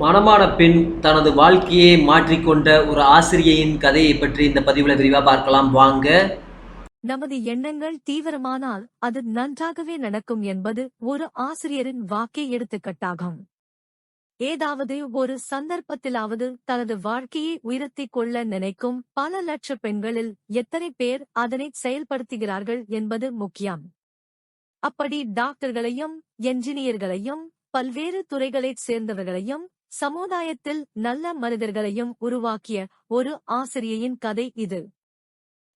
மணமான பெண் தனது வாழ்க்கையை மாற்றிக்கொண்ட ஒரு ஆசிரியையின் கதையை பற்றி இந்த பதிவில் விரிவாக பார்க்கலாம். வாங்க. நமது எண்ணங்கள் தீவிரமானால் அது நன்றாகவே நடக்கும் என்பது ஒரு ஆசிரியரின் வாக்கிய எடுத்துக்கட்டாகும். ஏதாவது ஒரு சந்தர்ப்பத்திலாவது தனது வாழ்க்கையை உயர்த்திக் கொள்ள நினைக்கும் பல லட்ச பெண்களில் எத்தனை பேர் அதனை செயல்படுத்துகிறார்கள் என்பது முக்கியம். அப்படி டாக்டர்களையும் என்ஜினியர்களையும் பல்வேறு துறைகளைச் சேர்ந்தவர்களையும் சமுதாயத்தில் நல்ல மனிதர்களையும் உருவாக்கிய ஒரு ஆசிரியையின் கதை இது.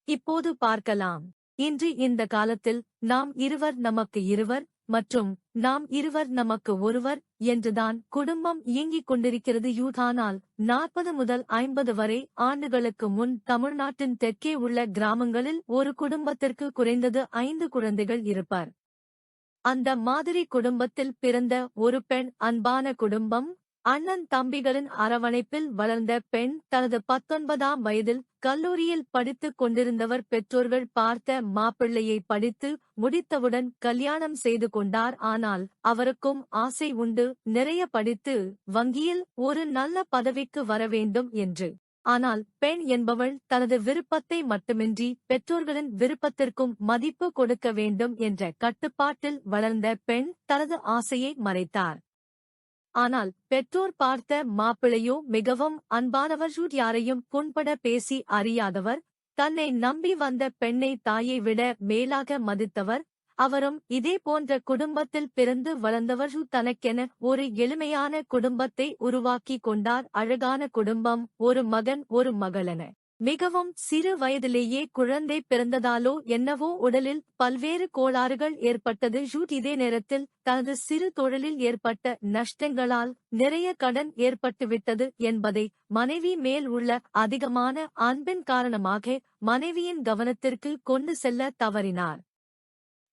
இப்போது பார்க்கலாம். இன்று இந்த காலத்தில் நாம் இருவர் நமக்கு இருவர் மற்றும் நாம் இருவர் நமக்கு ஒருவர் என்றுதான் குடும்பம் இயங்கிக் கொண்டிருக்கிறது யூதானால் நாற்பது முதல் ஐம்பது வரை ஆண்டுகளுக்கு முன் தமிழ்நாட்டின் தெற்கே உள்ள கிராமங்களில் ஒரு குடும்பத்திற்கு குறைந்தது ஐந்து குழந்தைகள் இருப்பார். அந்த மாதிரி குடும்பத்தில் பிறந்த ஒரு பெண் அன்பான குடும்பம் அண்ணன் தம்பிகளின் அரவணைப்பில் வளர்ந்த பெண் தனது பத்தொன்பதாம் வயதில் கல்லூரியில் படித்துக் கொண்டிருந்தவர் பெற்றோர்கள் பார்த்த மாப்பிள்ளையை படித்து முடித்தவுடன் கல்யாணம் செய்து கொண்டார். ஆனால் அவருக்கும் ஆசை உண்டு நிறைய படித்து வங்கியில் ஒரு நல்ல பதவிக்கு வர வேண்டும் என்று. ஆனால் பெண் என்பவள் தனது விருப்பத்தை மட்டுமின்றி பெற்றோர்களின் விருப்பத்திற்கும் மதிப்பு கொடுக்க வேண்டும் என்ற கட்டுப்பாட்டில் வளர்ந்த பெண் தனது ஆசையை மறைத்தார். ஆனால் பெற்றோர் பார்த்த மாப்பிள்ளையோ மிகவும் அன்பானவர் யாரையும் புண்பட பேசி அறியாதவர் தன்னை நம்பி வந்த பெண்ணை தாயை விட மேலாக மதித்தவர் அவரும் இதே போன்ற குடும்பத்தில் பிறந்து வளர்ந்தவர் தனக்கென ஒரு எளிமையான குடும்பத்தை உருவாக்கி கொண்டார். அழகான குடும்பம் ஒரு மகன் ஒரு மகளென. மிகவும் சிறு வயதிலேயே குழந்தை பிறந்ததாலோ என்னவோ உடலில் பல்வேறு கோளாறுகள் ஏற்பட்டது. ஜூட் இதே நேரத்தில் தனது சிறு தொழிலில் ஏற்பட்ட நஷ்டங்களால் நிறைய கடன் ஏற்பட்டுவிட்டது என்பதை மனைவி மேல் உள்ள அதிகமான அன்பின் காரணமாக மனைவியின் கவனத்திற்கு கொண்டு செல்ல தவறினார்.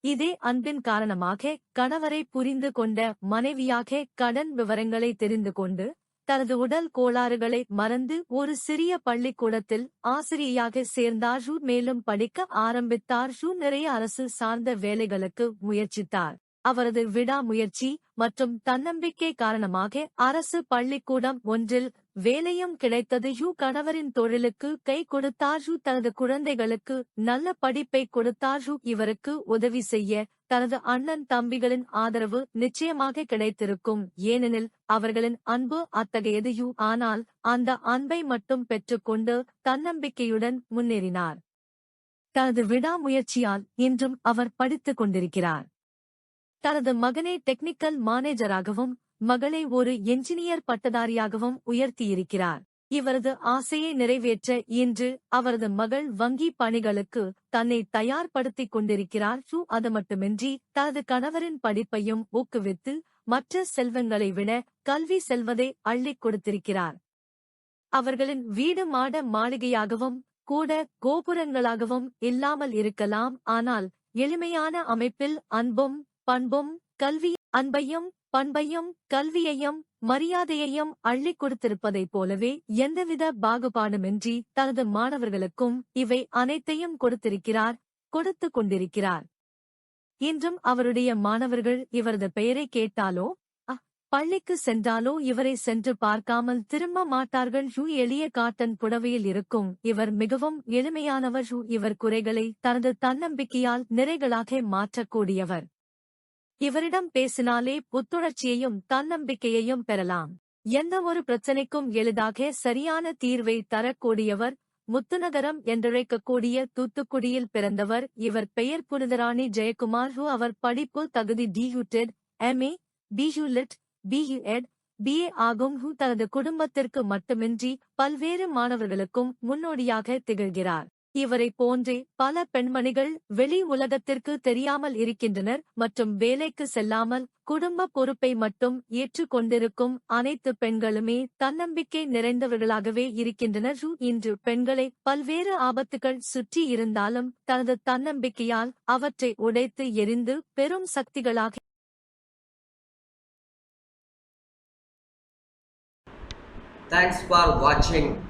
இதே அன்பின் காரணமாக கணவரை புரிந்து கொண்ட மனைவியாக கடன் விவரங்களை தெரிந்து கொண்டு தனது உடல் கோளாறுகளை மறந்து ஒரு சிறிய பள்ளிக்கூடத்தில் ஆசிரியையாக சேர்ந்தார். ஷூ மேலும் படிக்க ஆரம்பித்தார். ஷூ நிறைய அரசு சார்ந்த வேலைகளுக்கு முயற்சித்தார். அவரது விடாமுயற்சி மற்றும் தன்னம்பிக்கை காரணமாக அரசு பள்ளிக்கூடம் ஒன்றில் வேலையும் கிடைத்தது யூ கணவரின் தொழிலுக்கு கை கொடுத்தார் யூ தனது குழந்தைகளுக்கு நல்ல படிப்பை கொடுத்தார் யூ இவருக்கு உதவி செய்ய தனது அண்ணன் தம்பிகளின் ஆதரவு நிச்சயமாக கிடைத்திருக்கும். ஏனெனில் அவர்களின் அன்பு அத்தகையது யூ. ஆனால் அந்த அன்பை மட்டும் பெற்றுக்கொண்டு தன்னம்பிக்கையுடன் முன்னேறினார். தனது விடாமுயற்சியால் இன்றும் அவர் படித்துக் கொண்டிருக்கிறார். தனது மகனை டெக்னிக்கல் மானேஜராகவும் மகளை ஒரு என்ஜினியர் பட்டதாரியாகவும் உயர்த்தியிருக்கிறார். இவரது ஆசையை நிறைவேற்ற இன்று அவரது மகள் வங்கி பணிகளுக்கு தன்னை தயார்படுத்திக் கொண்டிருக்கிறார். ஷூ அது மட்டுமின்றி தனது கணவரின் படிப்பையும் ஊக்குவித்து மற்ற செல்வங்களை விட கல்வி செல்வதை அள்ளிக் கொடுத்திருக்கிறார். அவர்களின் வீடு மாட மாளிகையாகவும் கூட கோபுரங்களாகவும் இல்லாமல் இருக்கலாம். ஆனால் எளிமையான அமைப்பில் அன்பும் பண்பும் கல்வி அன்பையும் பண்பையும் கல்வியையும் மரியாதையையும் அள்ளிக் கொடுத்திருப்பதைப் போலவே எந்தவித பாகுபாடுமின்றி தனது மாணவர்களுக்கும் இவை அனைத்தையும் கொடுத்திருக்கிறார் கொடுத்து கொண்டிருக்கிறார். இன்றும் அவருடைய மாணவர்கள் இவரது பெயரை கேட்டாலோ பள்ளிக்கு சென்றாலோ இவரை சென்று பார்க்காமல் திரும்ப மாட்டார்கள். ஷூ எளிய காட்டன் புடவையில் இருக்கும் இவர் மிகவும் எளிமையானவர். ஷூ இவர் குறைகளை தனது தன்னம்பிக்கையால் நிறைகளாக மாற்றக்கூடியவர். இவரிடம் பேசினாலே புத்துணர்ச்சியையும் தன்னம்பிக்கையையும் பெறலாம். எந்த ஒரு பிரச்சனைக்கும் எளிதாக சரியான தீர்வை தரக்கூடியவர் முத்துநகரம் என்றழைக்கக்கூடிய தூத்துக்குடியில் பிறந்தவர். இவர் பெயர் புனிதராணி ஜெயக்குமார் ஹூ அவர் படிப்பு தகுதி டியூடெட் எம்ஏ பியூலிட் பியூஎட் பிஏ ஆகும். ஹூ தனது குடும்பத்திற்கு மட்டுமின்றி பல்வேறு மாணவர்களுக்கும் முன்னோடியாக திகழ்கிறார். இவரை போன்றே பல பெண்மணிகள் வெளி உலகத்திற்கு தெரியாமல் இருக்கின்றனர் மற்றும் வேலைக்கு செல்லாமல் குடும்ப பொறுப்பை மட்டும் ஏற்றுக்கொண்டிருக்கும் அனைத்து பெண்களுமே தன்னம்பிக்கை நிறைந்தவர்களாகவே இருக்கின்றனர் இன்று பெண்களை பல்வேறு ஆபத்துகள் சுற்றி இருந்தாலும் தனது தன்னம்பிக்கையால் அவற்றை உடைத்து எரிந்து பெரும் சக்திகளாக Thanks for watching.